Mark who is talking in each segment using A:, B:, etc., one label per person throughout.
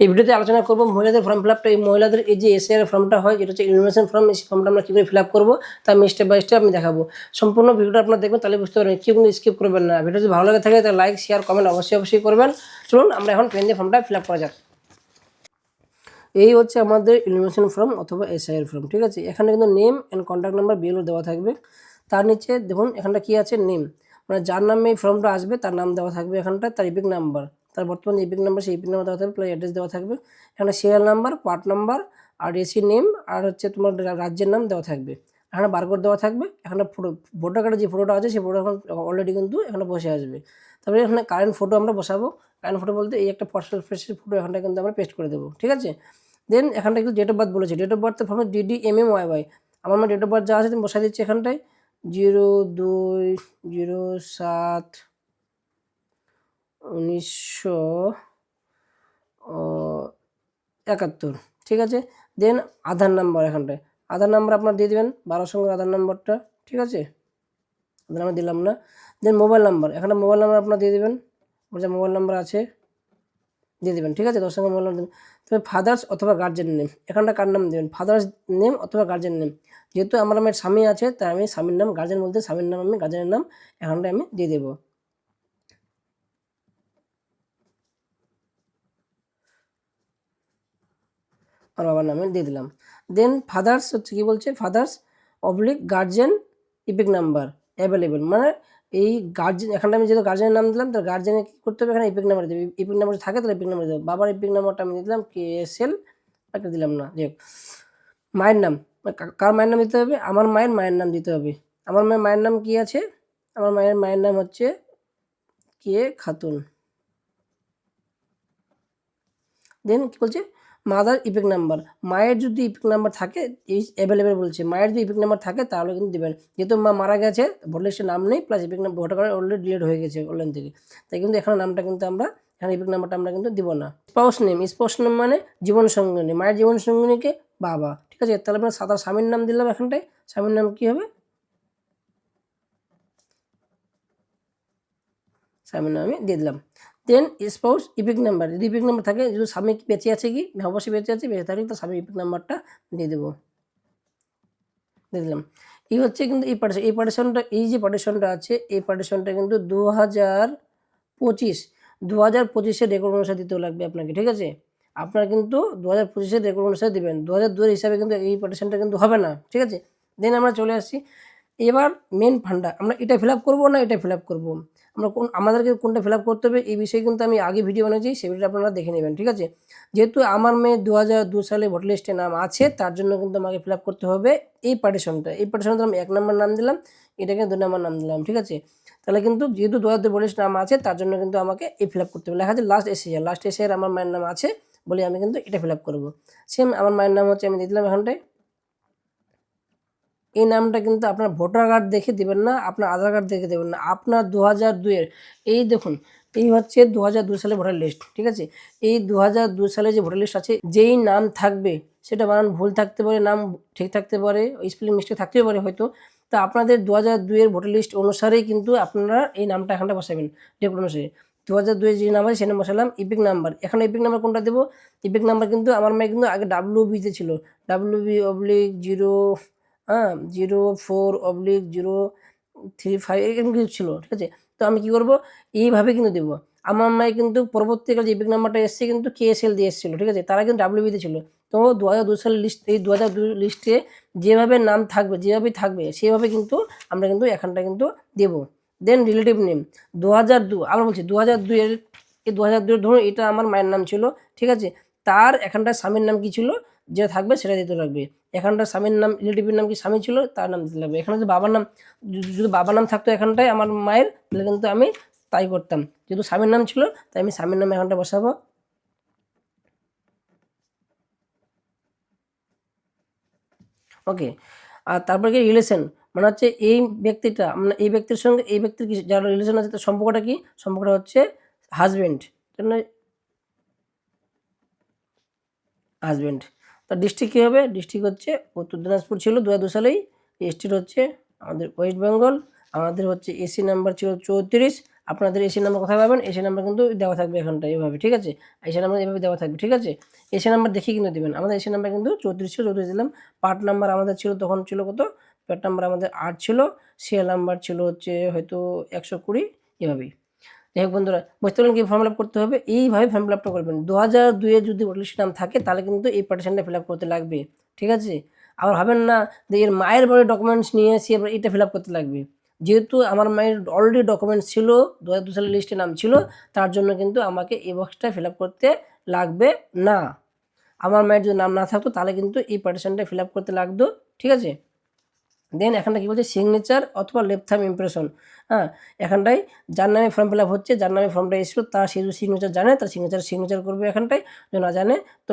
A: এই ভিডিওতে আলোচনা করব মহিলাদের ফর্ম ফিল আপটা এই মহিলাদের এই যে এসআর ফর্মটা হয়, যেটা হচ্ছে ইনফরমেশন ফর্ম এই ফর্মটা আমরা কীভাবে ফিল আপ করব, তা আমি স্টেপ বাই স্টেপ আমি দেখাবো। সম্পূর্ণ ভিডিওটা আপনারা দেখবেন, তাহলে বুঝতে পারবেন, কেউ কিন্তু স্কিপ করবেন না। ভিডিও যদি ভালো লাগে থাকে, তাহলে লাইক শেয়ার কমেন্ট অবশ্যই অবশ্যই করবেন। চলুন, আমরা এখন পেন দিয়ে ফর্মটা ফিল আপ করা যাক। এই হচ্ছে আমাদের ইনফরমেশন ফর্ম অথবা এসআইয়ের ফর্ম ঠিক আছে? এখানে কিন্তু name and contact number BLO দেওয়া থাকবে। তার নিচে দেখুন, এখানটা কি আছে? নেম মানে যার নামে এই ফর্মটা আসবে, তার নাম দেওয়া থাকবে এখানটা, তার ইপিক নাম্বার তার বর্তমানে ইপিক নাম্বার সেই ইপিক নাম্বার দেওয়া থাকবে প্লাস অ্যাড্রেস দেওয়া থাকবে। এখানে সিরিয়াল নাম্বার পার্ট নাম্বার আর এসি নেম আর হচ্ছে তোমার রাজ্যের নাম দেওয়া থাকবে। এখানে বারকোড দেওয়া থাকবে, এখানে ফটো ভোটার কার্ডের যে ফটোটা আছে, সেই ফটো এখন অলরেডি কিন্তু এখানে বসে আসবে। তারপরে এখানে কারেন্ট ফটো আমরা বসাবো। কারেন্ট ফটো বলতে এই একটা পার্সোনাল ফেসের ফটো এখানটা কিন্তু আমরা পেস্ট করে দেবো, ঠিক আছে? দেন এখানটা কিন্তু ডেট অফ বার্থ বলেছে। ডেট অফ বার্থ ফর্মে DD M M Y Y আমার মানে ডেট অফ বার্থ যা আছে, তুমি বসাই দিচ্ছি এখানটায়। জিরো দুই জিরো সাত উনিশশো একাত্তর, ঠিক আছে? দেন আধার নাম্বার এখানটায়। আধার নাম্বার আপনার দিয়ে দেবেন, বারো সঙ্গে আধার নাম্বারটা ঠিক আছে? আধার নাম্বার দিলাম না। দেন মোবাইল নাম্বার এখানে মোবাইল নাম্বার আপনার দিয়ে দেবেন যে মোবাইল নাম্বার আছে, দিয়ে দেবেন, ঠিক আছে? দশ সঙ্গে মোবাইল নাম্বার দেবেন। তবে ফাদার্স অথবা গার্জেন নেম এখানটা কার নাম দেবেন? ফাদার্স নেম অথবা গার্জেন নেম যেহেতু আমার আমার স্বামী আছে, তাই আমি স্বামীর নাম গার্জেন বলতে স্বামীর নাম আমি গার্জেনের নাম এখানটা আমি দিয়ে দেবো। আর বাবার নামে দিয়ে দিলাম। দেন ফাদার্স হচ্ছে কী বলছে? Father's oblique guardian EPIC number available মানে এই গার্জেন এখানটা আমি যেহেতু গার্জেনের নাম দিলাম তার গার্জেনে কী করতে হবে? এখানে ইপিক নাম্বার দেবে। ইপিক নাম্বার থাকে, তাহলে ইপিক নাম্বার দেবে। বাবার ইপিক নাম্বারটা আমি দিলাম কে এস এল একটা দিলাম না। যাই মায়ের নাম, কার মায়ের নাম দিতে হবে? আমার মায়ের মায়ের নাম দিতে হবে। আমার মায়ের মায়ের নাম কি আছে? আমার মায়ের মায়ের নাম হচ্ছে কে খাতুন। দেন কি বলছে? Mother EPIC number. মায়ের যদি ইপিক নাম্বার থাকে, এই অ্যাভেলেবেল বলছে, মায়ের যদি ইপিক নাম্বার থাকে, তাহলে কিন্তু দেবেন। যেহেতু মা মারা গেছে, ভোটার লিস্টে নাম নেই plus EPIC number voter card already delete হয়ে গেছে অনলাইন থেকে। তাই কিন্তু এখানে নামটা কিন্তু আমরা, এখানে ইপিক নাম্বারটা আমরা কিন্তু দিব না। স্পাউস নেম স্পাউস নেম মানে জীবন সঙ্গিনী। মায়ের জীবন সঙ্গিনীকে বাবা। ঠিক আছে? তাহলে আমরা সাদা স্বামীর নাম দিলাম এখানটায়। স্বামীর নাম কি হবে? স্বামীর নাম আমি দিয়ে দিলাম। দেন স্পাউস ইপিক নাম্বার যদি ইপিক নাম্বার থাকে, যদি স্বামী বেঁচে আছে কি? অবশ্যই বেঁচে আছে, বেঁচে থাকলে তো স্বামী ইপিক নাম্বারটা দিয়ে দেবো। দিয়ে দিলাম এই হচ্ছে কিন্তু এই পার্টিশন এই পার্টিশনটা এই যে পার্টিশনটা আছে, এই পার্টিশনটা কিন্তু দু হাজার পঁচিশ দু হাজার পঁচিশের রেকর্ড অনুসারে দিতেও লাগবে আপনাকে, ঠিক আছে? আপনারা কিন্তু দু হাজার পঁচিশের রেকর্ড অনুসারে দেবেন। দু হাজার দুয়ের হিসাবে কিন্তু এই পার্টিশনটা কিন্তু হবে না, ঠিক আছে? দেন আমরা চলে আসছি এবার মেন ফান্ডা আমরা এটা ফিল আপ করব না এটা ফিল আপ করব? আমরা কোন, আমাদেরকে কোনটা ফিল আপ করতে হবে? এই বিষয়ে কিন্তু আমি আগে ভিডিও বানিয়েছি, সেই ভিডিওটা আপনারা দেখে নেবেন, ঠিক আছে? যেহেতু আমার মেয়ে দু হাজার দু সালে ভোটার লিস্টে নাম আছে, তার জন্য কিন্তু আমাকে ফিল আপ করতে হবে এই পার্টিশনটা এই পার্টিশনটা আমি এক নম্বর নাম দিলাম, এটাকে দু নম্বর নাম দিলাম, ঠিক আছে? তাহলে কিন্তু যেহেতু দু হাজার লিস্ট নাম আছে, তার জন্য কিন্তু আমাকে এই ফিল আপ করতে হবে। লেখা আছে লাস্ট এসিয়ার লাস্ট এসিয়ার আমার মায়ের নাম আছে বলে আমি কিন্তু এটা ফিল আপ করব। সেম আমার মায়ের নাম হচ্ছে, আমি দিয়ে দিলাম এখানটায়। এই নামটা কিন্তু আপনার ভোটার কার্ড দেখে দেবেন না, আপনার আধার কার্ড দেখে দেবেন না। আপনার দু হাজার এই দেখুন, এই হচ্ছে দু হাজার দুই সালে ভোটার লিস্ট, ঠিক আছে? এই দু হাজার দুই সালে যে ভোটার লিস্ট আছে, যেই নাম থাকবে, সেটা বানান ভুল থাকতে পারে, নাম ঠিক থাকতে পারে, স্পেলিং মিস্টেক থাকতেও পারে হয়তো। তা আপনাদের দু হাজার দুইয়ের ভোটার লিস্ট অনুসারেই কিন্তু আপনারা এই নামটা এখানটা বসাবেন রেকর্ড অনুসারে। দু হাজার দুইয়ের যে নাম আছে সেই নাম বসালাম ইপিক নাম্বার এখানে ইপিক নাম্বার কোনটা দেবো? ইপিক নাম্বার কিন্তু আমার মেয়ে কিন্তু আগে ডাব্লিউ বিতে ছিল। ডাব্লিউ বি অবলিক জিরো হ্যাঁ zero four oblique zero three five এরকম কিছু ছিল, ঠিক আছে? তো আমি কী করব? এইভাবে কিন্তু দেবো। আমার মায়ের কিন্তু পরবর্তীকালে যে ইপিক নাম্বারটা এসছে কিন্তু কে এস এল দিয়ে এসেছিল, ঠিক আছে? তারা কিন্তু ডাব্লিউবিতে ছিল। তো দু হাজার দু সালের লিস্ট এই দু হাজার দুই লিস্টে যেভাবে নাম থাকবে যেভাবেই থাকবে, সেভাবে কিন্তু আমরা কিন্তু এখানটা কিন্তু দেবো। দেন রিলেটিভ নেম দু হাজার দু আবার বলছি দু হাজার দুইয়ের এই দু হাজার দুইয়ের ধরুন এটা আমার মায়ের নাম ছিল, ঠিক আছে? তার এখানটা স্বামীর নাম কি ছিল? যে থাকবে সেটা দিতে লাগবে। এখানটা স্বামীর নাম রিলেটিভের নাম কি স্বামী ছিল? তার নাম দিতে লাগবে। এখানে যদি বাবার নাম, যদি বাবার নাম থাকতো এখানটায় আমার মায়ের, তাহলে কিন্তু আমি তাই করতাম। যেহেতু স্বামীর নাম ছিল, তাই আমি স্বামীর নামে এখানটা বসাবো। ওকে, আর তারপরে কি রিলেশন মানে হচ্ছে এই ব্যক্তিটা মানে এই ব্যক্তির সঙ্গে এই ব্যক্তির যার রিলেশন আছে, তার সম্পর্কটা কি? সম্পর্কটা হচ্ছে হাজব্যান্ড হাজব্যান্ড তার ডিস্ট্রিক্ট কী হবে? ডিস্ট্রিক্ট হচ্ছে উত্তর দিনাজপুর ছিল দু হাজার সালেই। স্টেট হচ্ছে আমাদের ওয়েস্ট বেঙ্গল আমাদের হচ্ছে এসি নাম্বার ছিল চৌত্রিশ। আপনাদের এসি নাম্বার কোথায় পাবেন? এসি নাম্বার কিন্তু দেওয়া থাকবে এখানটা এইভাবে ঠিক আছে? এসি নাম্বার এভাবে দেওয়া থাকবে, ঠিক আছে? এসি নাম্বার দেখে কিন্তু দেবেন। আমাদের এসি নাম্বার কিন্তু চৌত্রিশ ছিল, চৌত্রিশ দিলাম। পার্ট নাম্বার আমাদের ছিল তখন ছিল কত? পার্ট নাম্বার আমাদের আট ছিল। সিএল নাম্বার ছিল হচ্ছে হয়তো একশো কুড়ি, এভাবেই। যাই হোক বন্ধুরা বুঝতে পারলেন কি ফর্ম ফিল আপ করতে হবে। এইভাবে ফর্ম ফিল আপটা করবেন। দু হাজার দুইয়ে যদি ওয়ার্ড নাম থাকে, তাহলে কিন্তু এই পার্টিশনটা ফিল আপ করতে লাগবে। ঠিক আছে? আবার হবেন না যে এর মায়ের বাড়ি ডকুমেন্টস নিয়ে এসে এবার এটা ফিল আপ করতে লাগবে। যেহেতু আমার মায়ের অলরেডি ডকুমেন্টস ছিল দু হাজার দু সালের লিস্টে নাম ছিল, তার জন্য কিন্তু আমাকে এই বক্সটা ফিল আপ করতে লাগবে না। আমার মায়ের যদি নাম না থাকতো, তাহলে কিন্তু এই পার্টিশনটা ফিল আপ করতে লাগতো। ঠিক আছে? দেন এখানটা কী বলছে? সিগনেচার অথবা লেফট থাম ইমপ্রেশন হ্যাঁ এখানটায় যার নামে ফর্ম ফিল আপ হচ্ছে, যার নামে ফর্মটা এসেছিল তার সে সিগনেচার জানে, তার সিগনেচার সিগনেচার করবে এখানটায়, যদি না জানে, তো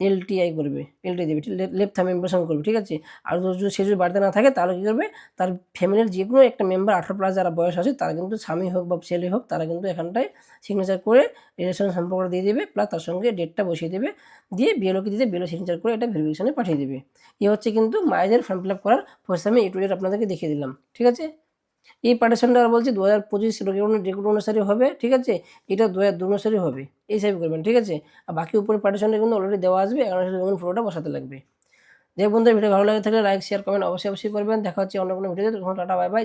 A: এলটিআই করবে এলটি দেবে লেফট থাম ইমপ্রেশন করবে, ঠিক আছে? আর যদি সে যদি বাড়িতে না থাকে, তাহলে কী করবে? তার ফ্যামিলির যে কোনো একটা মেম্বার আঠারো প্লাস যারা বয়স আছে, তারা কিন্তু স্বামী হোক বা ছেলে হোক, তারা কিন্তু এখানটায় সিগনেচার করে রিলেশন সম্পর্ক দিয়ে দেবে প্লাস তার সঙ্গে ডেটটা বসিয়ে দেবে, দিয়ে বিএলওকে দিয়ে বিএলও সিগনেচার করে এটা ভেরিফিকেশনে পাঠিয়ে দেবে। এ হচ্ছে কিন্তু মায়েদের ফর্ম ফিল আপ করার প্রসেস আমি টুডেট আপনাদেরকে দেখিয়ে দিলাম, ঠিক আছে? এই পার্টিশনটা আর বলছি দু হাজার পঁচিশ রেকর্ড অনুসারে হবে, ঠিক আছে? এটা দু হাজার অনুসারে হবে, এই হিসাবে করবেন, ঠিক আছে? আর বাকি উপরে পার্টিশনটা কিন্তু অলরেডি দেওয়া আসবে এখন ফটোটা বসাতে লাগবে। যে বন্ধুরা, ভিডিও ভালো লাগে থাকলে লাইক শেয়ার কমেন্ট অবশ্যই অবশ্যই করবেন। দেখা হচ্ছে অন্য কোনো ভিডিওতে তখন টাটা বাই বাই